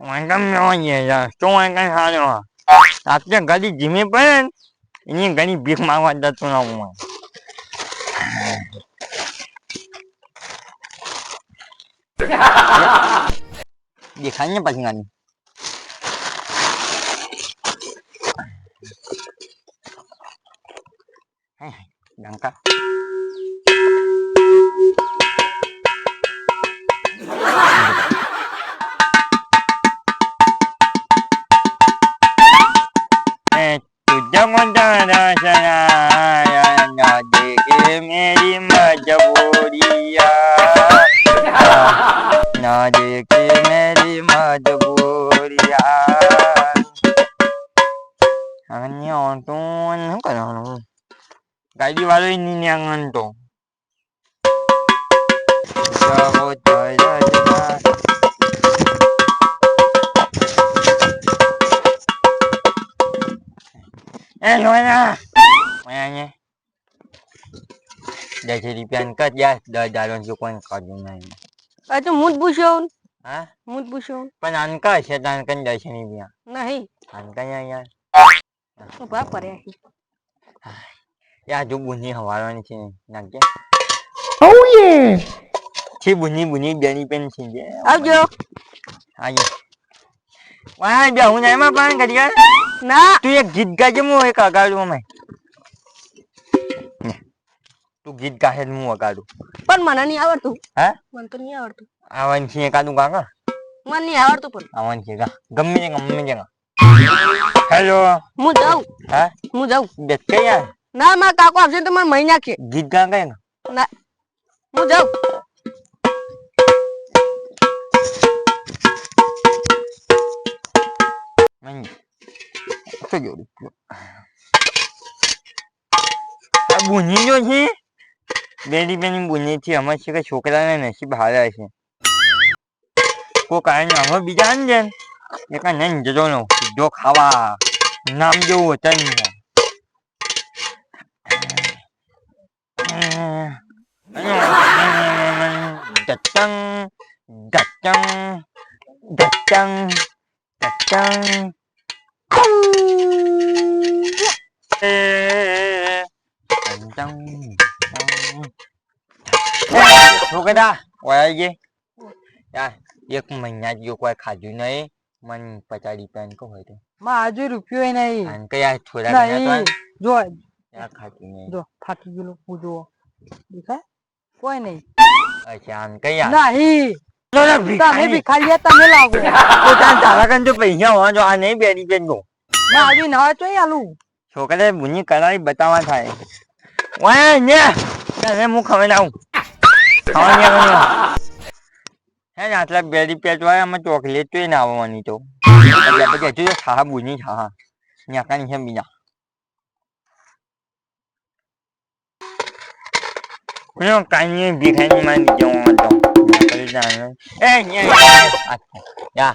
વાંગમ મેળવીએ યાર શું વાંગમ સારો આપણે ઘડી જીમી પડે ને એની ઘણી ભીખ માંગવા જતું ના હું દેખાય ને પછી ગાડી ડંકા मेरी मजबूरिया ना देखे मेरी मजबूरिया Tangannya onton kan orang. Kali walau ini yang onton. Jauh jauh jauh. એ લોના ઓયાને દસ રૂપિયા કર યાર દસ દાડો જો કોઈ કાઢું નહીં. આ તો હું જ પૂછ્યો. હા. હું? જ પૂછ્યો પણ આનકા છે તાન કન દસ રૂપિયા નહીં. આનકા યાર તો ભા પડ્યા છે યાર જો બુની હવારવાની છે. નાખજે. Oh છે બુની બુની બેની પેન છે જે. આવજો. આje વાહ બે હું એમાં પાન કરી યાર ના તું એક ગીત ગાજે હું એક અગાડું અમે તું ગીત ગાહે હું અગાડું પણ મને નહીં આવડતું હે મને તો નહીં આવડતું આવન છે એકાદું ગાગા મને નહીં આવડતું પણ આવન છે ગા ગમે તે ગમે તે હેલો હું જાઉં હે હું જાઉં બે કે યાર ના મારા કાકો આવશે તો મને મહિના કે ગીત ગા ગયે ના હું જાઉં જોડું આ બુની જો છે? બેડી બેની બુની છે અમાર છે કે છોકરાને નસીબ હારા છે. કોઈ કારણ અમે બીજા ને જેન એ કાંઈ નહીં જતો નો, સીધો ખાવા. નામ જેવું હતું નહીં દત્તંગ દત્તંગ દત્તંગ દત્તંગ છોકરા ઓય જે યાર એક મહિના જેવું કોઈ ખાધું નહીં મન પચાસ રૂપિયા કહો હોય તો માં આજુ રૂપિયો નહીં અને કે યાર થોડા ઘણા તો નહીં જો યાર ખાધું નહીં જો ફાટી ગયેલું હું જુઓ દેખાય કોઈ નહીં અચ્છા આમ કે યાર નહીં લો લો, તમે ભિખારી. ભિખારી તમે લાગો તો તાન તારા કન તો પૈસા હોવા જો આ નહીં બે રૂપિયા નો. નવા ચોઈ આલું. છોકરા બુની કરાવી બતાવા થાય. ઓય ને તને હું આવું. ને આટલા બે રૂપિયા તો આમાં ચોકલેટ તો ના આવવાની તો. એટલે પછી હજુ તો બુની સાહા ન્યાકાની છે બીજા. કાંઈ ભીખાઈ મારી જવું તો. જાણે એ યા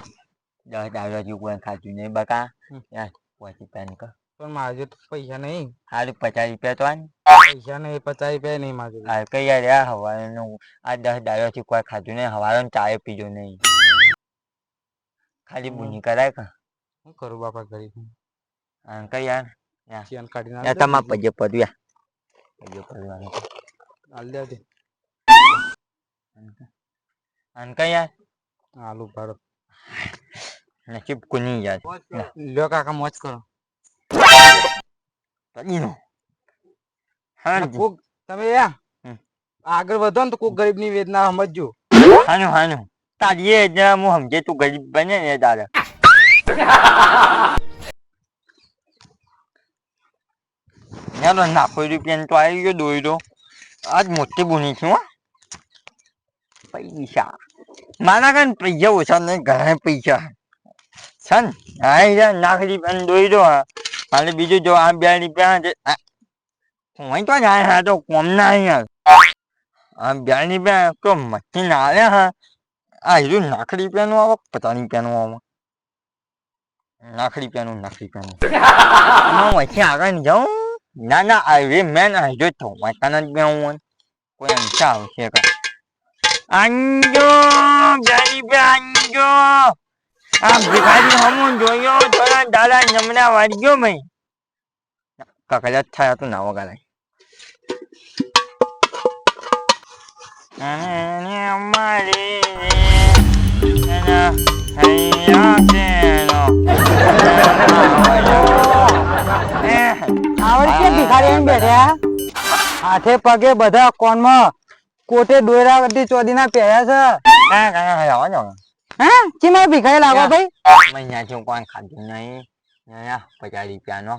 દસ દાડા જેવું કોઈ ખાતું નહીં બકા યાર પછી પેન કર પણ મારે તો પૈસા નહીં હાલ પચાસ રૂપિયા તો પૈસા નહીં પચાસ રૂપિયા નહીં મારે હાલ કઈ યાર યાર હવારનું આ દસ દાડાથી કોઈ ખાધું નહીં હવારનું ચાય પીજો નહીં ખાલી બુની કરાય કા શું કરું બાપા ગરીબ આ કઈ યાર ચેન કાઢી યાર તમારા આન કઈ યાર આલુ ભરો નસીબ કુની યાર લ્યો કાકા મોજ કરો પડીનો હા કોક તમે યા આગળ વધો ને તો કોક ગરીબની વેદના સમજજો હાનો હાનો તારી એ જ હું સમજે તું ગરીબ બને ને દાદા યાર નાખો રૂપિયા તો આવી ગયો દોયડો આજ મોટી બુની છું હો પૈસા મારા કાન પૈસા ઓછા નહીં ઘણા પૈસા. છે ને હા નાખડી નાખ રૂપિયા દો. હા મારે બીજું જો આ બે રૂપિયા છે. હું તો જાય હા, તો કોમ ના અહીંયા. આ બે રૂપિયા તો મશીન આવે હા. આ હીરું નાખડી પેનું આવે પચાસ રૂપિયાનું આવો નાખડી પેનું નાખડી પેનું. હું વચ્ચે આગળ જાઉં. ના ના, આ રે મેન આ જો તો નથી જ બેવું કોઈ અંશા આવશે કા અંજો ગરીબ અંજો આ ભિખારી હમું જોયો થોડા દાડા નમના વાળ્યો ભાઈ કકડાટ થયા તો ના વગાડાય અને અમારે આવડી કે ભિખારી બેઠ્યા હાથે પગે બધા કોનમાં કોટે દોયરા વટી ચોદીના પહેર્યા છે? હે? ચીમાં ભિખારી લાગો ભાઈ? મહિનાથી કોણ ખાધું નહીં. પચાસ રૂપિયા નો.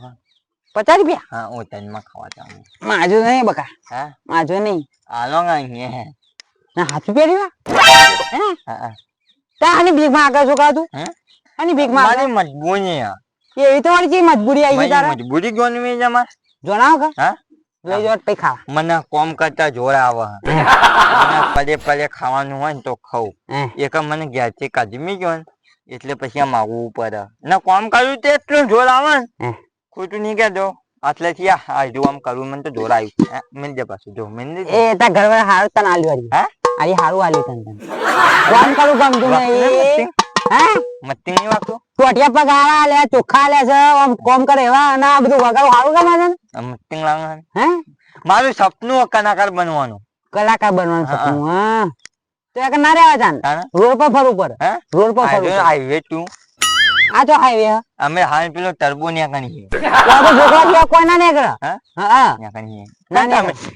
પચાસ રૂપિયા? હા હું તનમાં ખાવા જાઉં. માજો નહીં બકા. હા? માજો નહીં. આલો અહીંયા. ના હાથું પહેર્યું હે? હા હા. તા આની ભીખમાં આગળ શું કાધું હે? આની ભીખમાં મારી મજબૂરી એ તો મારી ચી મજબૂરી આવી તારા? મજબૂરી ગોનવી મે જમા જણાવો કા? હા? લઈ ખાવા મને કોમ કરતા જોર આવે. પલે પલે ખાવાનું હોય ને તો ખાઉં. એક મને ઘેરથી કાઢી ગયો ને એટલે પછી આમ આવવું પડે. ને કોમ કર્યું તે એટલું જોર આવે ને. ખોટું નહીં કહેતો. આટલેથી આ આ જો આમ કરવું મને તો જોર આવ્યું મિલ દે પાછું જો મિલ દે. એ તા ઘર વાળા હારું તને આલ્યું હા? આરી હારું આલ્યું તને કોમ કરું ગમતું નહીં. હે? મત્તી નહીં વાગતું? ટોટિયા પગાર આલે ચોખ્ખા લે છે આમ કોમ કરે એવા અને આ બધું વગાડું હારું ગમે છે ને? મત્તી લાગે હે? મારું સપનું કલાકાર બનવાનું. કલાકાર બનવાનું સપનું હા. તો એક ના રહેવા જાન રોડ પર ફરવું પડે. રોડ પર ફરવું હાઈવે ટુ. આ તો હાઈવે અમે હાલ પેલો ટર્બો ન્યા કણી તો છોકરા જેવા કોઈ ના નીકળે હા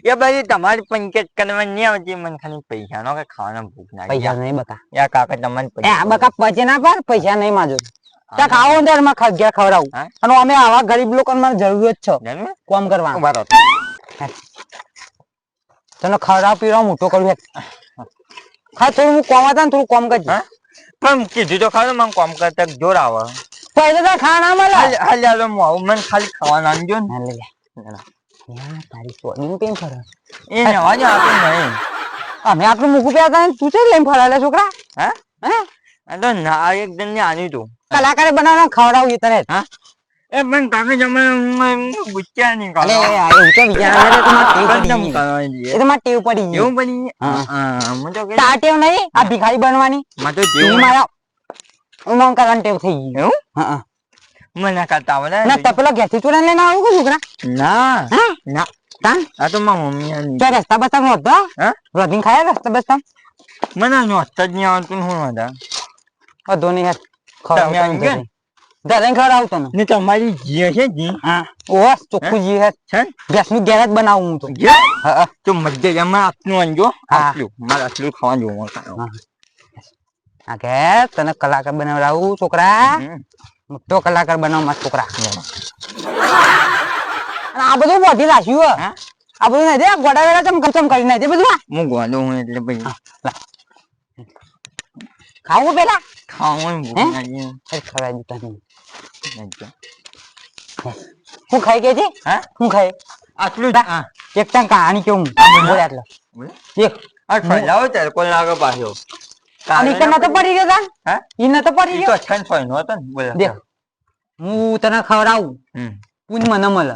એ બધી તમારી પંચાયત કરવાની નહીં આવતી મને ખાલી પૈસા નો કે ખાવાનો ભૂખ ના પૈસા નહીં બકા. યા કાકા તમને પૈસા બકા પચે ના પર પૈસા નહીં માજો ત્યાં ખાવો અંદરમાં ખગ્યા ખવડાવું. અને અમે આવા ગરીબ લોકોને મારે જરૂરત છે. કોમ કરવાનું રહો. તને ખવડાવ પીવડાવ મોટો હેત. હા થોડું હું કોમ હતા ને થોડું કોમ કરજે? પણ કીધું તો ખરું મને કોમ કરતા જોર આવે. પૈસા તો ખાના મળે હાલ હાલ યાર હું મને ખાલી ખાવાનું આંજો ને. હા, લઈ લે. યા, તારી સોડીને પેન ફરે. એ નવા જ આપે નહીં. અમે આટલું મૂકું પ્યા ને તું છે લેમ ફરાયેલા છોકરા? હે? હે? તો ના એક દિન ને આની તું. કલાકારે બનાવવા ખવડાવું તને. હા? એ પણ કાકા જમે ગુચ્યા નહીં કરો આ તો વિચાર તો મારે ટેવ પડી એ. તો મારે ટેવ પડી એવું બની હા. મને તો કે તાર ટેવ નહીં આ ભિખારી બનવાની મને તો જેવું મારા ઉમંગ કરવાની ટેવ થઈ ગઈ એવું હા. મને કરતા આવડે ના તો પેલો ઘેરથી ચોરાને લઈને આવું કે છોકરા ના ના તાન આ તો મારા મમ્મી આની. તો રસ્તા બસ્તા નો હા રોધીને ખાયા રસ્તા બસ્તા મને નોસ્ત જ નહીં આવડતું ને હું હતા વધુ નહીં હેત કે? ખવડાવું તને ને તમારી જે છે જી હા ઓ ચોખ્ખું જી હે છે ને? ગેસનું ગેરેજ બનાવું હું તો જે? તો મધ્ય જમા આપનું આનજો આટલું મારે આટલું ખાવા જોવું હા. આ કે તને કલાકાર બનાવડાવું છોકરા મોટો કલાકાર બનાવ મારા છોકરા આ બધું મોઢી રાખ્યું હે. હા? આ બધું નહીં દે ગોડા વેડા ચમ ચમ કરી નાખે બધું. હું ગોળો હું એટલે પછી ખાવું પેલા ખાવાનું ભૂખ? લાગી એ ખવડાવી દીધા નહીં. હું ખાઈ કે છે હા હું ખાઈ આટલું એક ટાઈમ કહાણી કેવું બોલે આટલો. એક આ ફેલાવો ત્યારે કોઈ લાગે પાછો અને ઈ નતો પડી ગયો તા હા ઈ નતો પડી ગયો તો છન છોય નો હતો ને બોલે દેખ હું તને ખવડાવું પૂન મને મળે.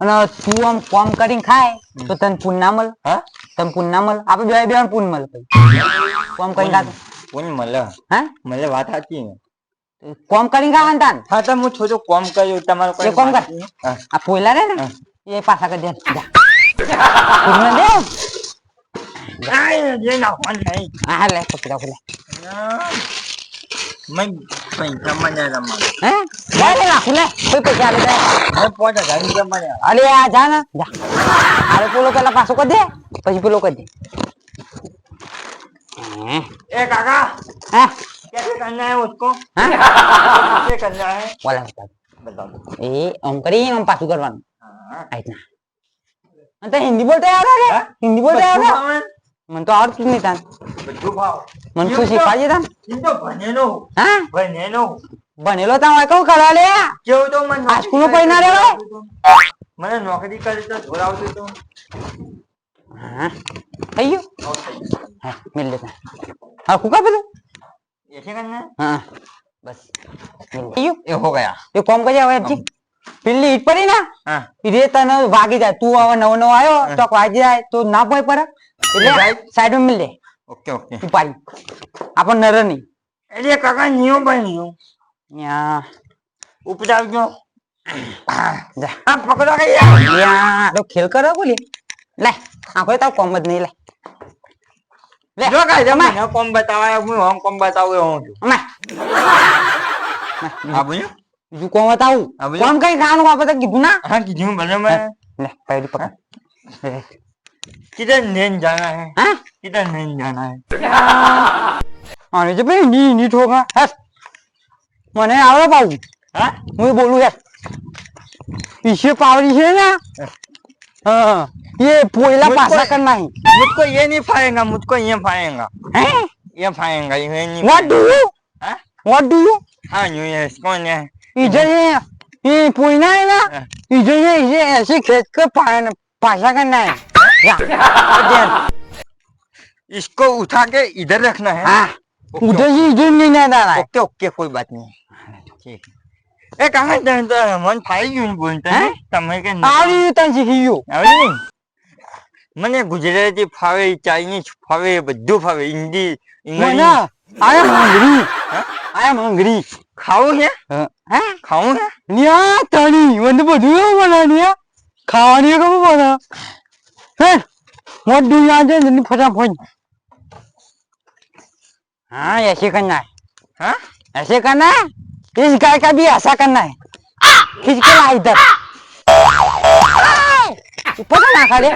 અને તું આમ કોમ કરીને ખાય તો તને પૂન ના મળે હા તને પૂન ના મળે આપડે બે બે પૂન મળે કોમ કરીને ખાતો કોણ મળે હા મળે વાત સાચી ને કોમ કરીને ખાવાનું તાન હા તો હું થોડું કોમ કર્યું તમારું કોઈ એ કોમ કર. વાત નહીં. હા. આ પોયલા રે ને હા. એ પાછા કરી દે જા. પૂનને દે આય, જે નાખવાનું નહીં. હા લે પકડા લે ના. મેં પૈસા મને રમવાનું. હે લે લે નાખું લે કોઈ પૈસા આલે દે મેં પાંચ હજાર રૂપિયા મળ્યા. અલે આ જા ને જા આરે પેલો પેલા પાછો કરી દે પછી પેલો કરી દે હે ए काका હે कैसे करना है उसको હા कैसे करना है બોલા બતા बताओ એ આમ કરી આમ પાછું કરવાનું हाँ। આ રીતના અને તે હિન્દી બોલતા આવડે રે હા? હિન્દી બોલતા બધું આવડે ભાવે? મને તો આવડતું જ નહીં તાન બધું ભાવ. મને તું એમ તો- શીખવાડજે તાન એમ તો ભણેલો હું. હા ભણેલો હું. ભણેલો તાન હોય કહું કરવા લે કેવું તો મને આ સ્કૂલમાં કોઈ ના રહેવાય? મને નોકરી કરી તો ધોરાવતું હતું. હા થઈ ગયું હવે થઈ ગયું. હા મિલ લેતા હા કુકા પેલું ऐसे करना है? હા બસ મિલ થઈ ગયું ये हो गया એ કોમ કરી હવે હેઠી. પેલી ઈટ પડી ને हाँ ઈ રે તને વાગી જાય તું હવે નવો નવો આવ્યો તો વાગી જાય તો ના પોય પર એટલે Right. સાઈડ માં મિલ દે ओके ओके તું પાડી આપણ નર નહીં એટલે કાકા નિયો બન્યું યા ઉપજાવજો જા આ પકડો કે યાર યા તો ખેલ કરો બોલી લે આખો તાવ કોમ જ નહીં લે લે જો કાંઈ અમાય. મને કોમ બતાવાય હું હોમ કોમ બતાવું હું છું અમાય આ બોલ્યો બીજું કોમ બતાવું હા, બીજું? કોમ કઈ ખાવાનું આપણે તો કીધું ના हाँ किधर बने मैं લે પૈડી પકડ લે. किधर नहीं जाना है હા किधर नहीं जाना है આને જે ભાઈ ની ની ઠોકા હસ મને આવડે પાવું हाँ હું બોલું યાર ઈશે પાવડી છે ને હા ये पोला पासा करना है। मुझको ये नहीं फाएगा मुझको ये फाएगा। ये फाएगा ये नहीं what do you what do you हाँ यू हाँ, ये कौन है। इधर ये ये पोला है ना? हाँ। इधर ये ये ऐसे खेत को के पासा करना है। इसको उठा के इधर रखना है। हाँ, उधर ही इधर नहीं ना रहा है। ओके ओके कोई बात नहीं। ठीक એ કાંઈ તને મન ફાઈ ગયું બોલતા के કે આવી તને શીખી ગયું આવી મને ગુજરાતી ફાવે ચાઇનીઝ ફાવે બધું ફાવે હિન્દી મને ઇંગ્લિશ I am hungry હા? I am hungry ખાવું છે હે ખાવું છે ન્યા તાણી મને બધું એવું બના ન્યા ખાવાની ખબર બના હે મોઢું યાદ છે ને ફટાફટ हाँ ऐसे करना है હા ऐसे करना है इस गाय का भी ऐसा करना है खींच के ला इधर ऊपर से ना खड़े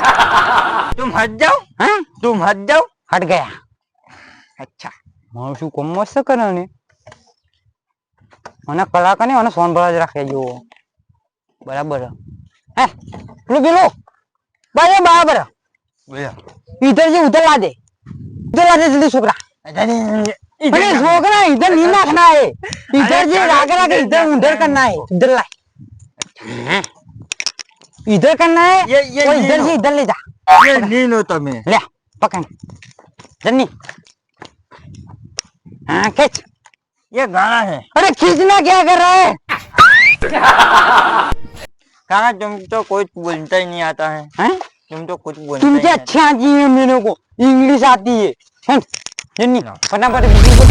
तुम हट जाओ हाँ तुम हट जाओ हट गया अच्छा મારું શું કોમ મસ્ત કરે ને મને કલાકાર ને મને સોન ભરા જ રાખે જો બરાબર હે પેલું પેલું બરાબર બરાબર બોલો इधर से उधर ला दे इधर ला दे जल्दी छोकरा अरे अरे छोकरा इधर नहीं रखना है इधर से आगे आगे इधर उधर करना है इधर करना है? ये ये और इधर से इधर ले जा। ये नीनो તમે ले पकड़। जन्नी। हाँ खींच। ये गाना है। अरे खींचना क्या कर रहा है? कहा तुम तो कुछ बोलता ही नहीं आता है। हैं? तुम तो कुछ बोलता ही तुमसे नहीं अच्छी आती। है मेरे को। इंग्लिश आती है। हैं? जन्नी फटाफट बीबी को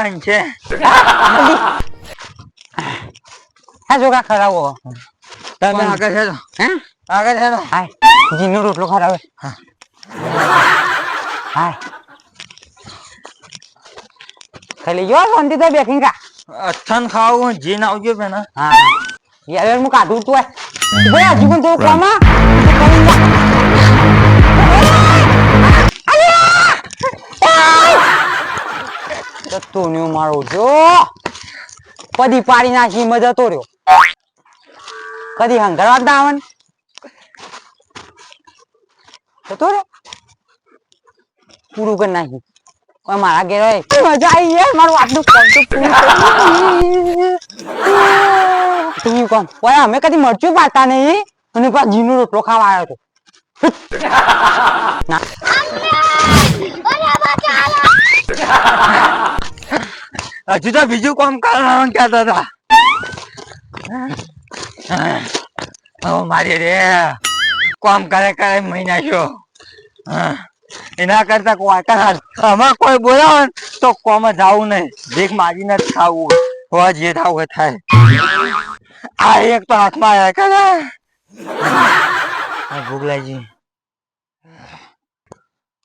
ત્રણ ખાલી જો સોંધી તો બેઠી કા અથન ખાવું જીન આવજો બેના હા યાર હું કાઢું તું ભાઈ હજી આ ને ન્યુ મારો જો. કદી પાડી નાખી મજા તો રહ્યો. કદી હંગરવા ના આવન જતો રે પૂરું કરી નાખી. ઓય મારા ઘેર હોય મજા આવી યાર મારું આટલું કરતું પૂરું તું કોણ? ઓય અમે કદી મરચું પાતા નહીં. અને પા જીનો રોટલો ખાવા આવ્યો હતો ના. હજુ તો બીજું કામ કરવાનું કહેતા કરે કરે મહિના છો એના કરતા કરાર. આમાં કોઈ બોલાવે તો કોમ જાવું નહીં. ભીખ માગીને જ ખાવું હોય. જે થાય. આ એક તો હાથમાં આવ્યા કરે ભોગલાજી.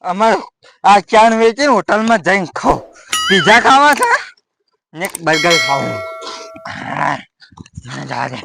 અમાર આ ચાણ વેચીને હોટલમાં જઈને ખાવ પીઝા ખાવા છે? ને બર્ગર ખાવું મને દે